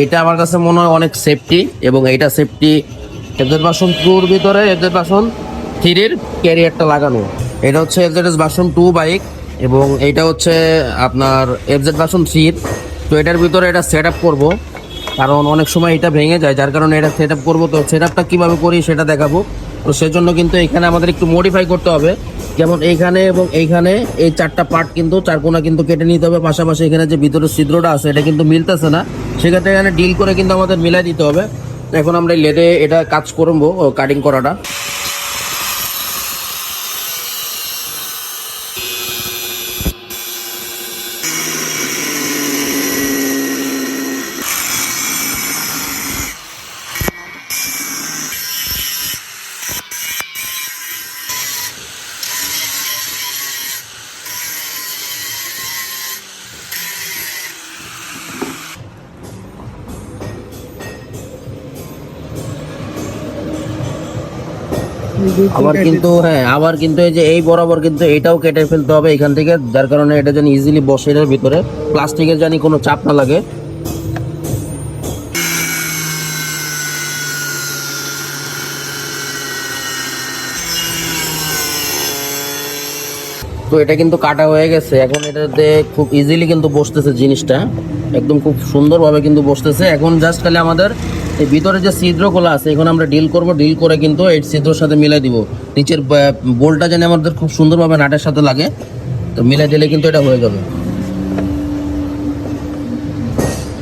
এটা আমার কাছে মনে হয় অনেক সেফটি এবং এইটা সেফটি এফজেড বাসন টুর ভিতরে, এফজেড বাসন থ্রির ক্যারিয়ারটা লাগানো। এটা হচ্ছে এফজেড বাসন টু বাইক এবং এইটা হচ্ছে আপনার এফজেড বাসন থ্রির। তো এটার ভিতরে এটা সেট আপ করব, কারণ অনেক সময় এটা ভেঙে যায়, যার কারণে এটা সেট আপ করব। তো সেট আপটা কীভাবে করি সেটা দেখাবো। তো সেজন্য কিন্তু এখানে আমাদের একটু মডিফাই করতে হবে। যেমন এইখানে এবং এইখানে এই চারটা পার্ট কিন্তু চারকোনা কিন্তু কেটে নিতে হবে। পাশাপাশি এখানে যে ভিতরে ছিদ্রটা আছে, এটা কিন্তু মিলতেছে না। সেক্ষেত্রে এখানে ডিল করে কিন্তু আমাদের মিলাই দিতে হবে। এখন আমরা লেদে এটা কাজ করব কাটিং করাটা। আবার কিন্তু হ্যাঁ আবার কিন্তু এই যে এই বরাবর কিন্তু এটাও কেটে ফেলতে হবে এখান থেকে যার কারণে এটা যেন ইজিলি বসে এর ভিতরে প্লাস্টিকের জানি কোনো চাপ না লাগে। তো এটা কিন্তু কাটা হয়ে গেছে এখন এটাতে খুব ইজিলি কিন্তু বসতেছে জিনিসটা একদম খুব সুন্দরভাবে কিন্তু বসতেছে। এখন জাস্ট খালি আমাদের ভিতরে যে ছিদ্রগুলো আছে, এখন আমরা ডিল করব ডিল করে কিন্তু এই ছিদ্রর সাথে মিলাই দিব। নিচের বোল্টটা যেন আমাদের খুব সুন্দরভাবে নাটের সাথে লাগে, তো মিলাই দিলে কিন্তু এটা হয়ে যাবে।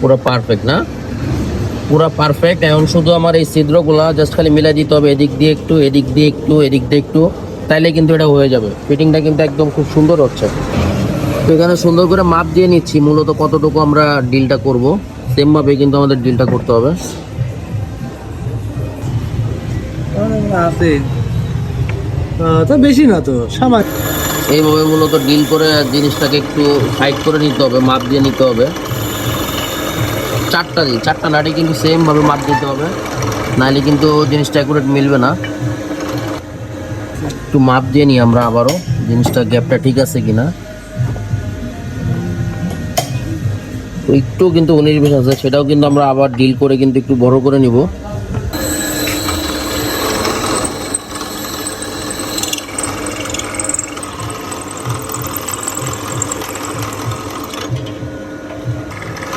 পুরো পারফেক্ট না? পুরো পারফেক্ট এখন শুধু আমার এই ছিদ্রগুলো জাস্ট খালি মিলাই দিতে হবে, এদিক দিয়ে একটু, এদিক দিয়ে একটু, এদিক দিয়ে একটু, তাইলে কিন্তু এটা হয়ে যাবে। ফিটিংটা কিন্তু একদম খুব সুন্দর হচ্ছে। তো এখানে সুন্দর করে মাপ দিয়ে নিচ্ছি, মূলত কতটুকু আমরা ডিলটা করব। সেমভাবে কিন্তু আমাদের ডিলটা করতে হবে। আছে। তা বেশি না তো, সামান্য। এইভাবে মূলত ডিল করে জিনিসটাকে একটু সাইড করে নিতে হবে, মাপ দিয়ে নিতে হবে। চারটা দিই চারটা নাটে কিন্তু সেম ভাবে মাপ দিতে হবে। নাহলে কিন্তু জিনিসটা অ্যাকুরেট মিলবে না। একটু মাপ দিয়ে নিই আমরা আবারও, জিনিসটা গ্যাপটা ঠিক আছে কিনা। তো একটু কিন্তু উনিশ বিশ আছে, সেটাও কিন্তু আমরা আবার ডিল করে কিন্তু একটু বড় করে নিব।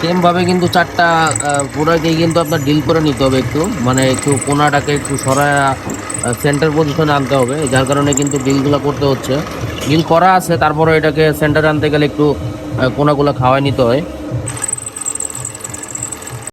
সেম ভাবে কিন্তু চারটা পুরাকেই কিন্তু আপনার ডিল করে নিতে হবে একটু। মানে একটু কোনাটাকে একটু সরায় সেন্টার পজিশনে আনতে হবে, যার কারণে কিন্তু ডিলগুলো করতে হচ্ছে। ডিল করা আছে তারপরে এটাকে সেন্টারে আনতে গেলে একটু কোনাগুলো খাওয়াই নিতে হয়।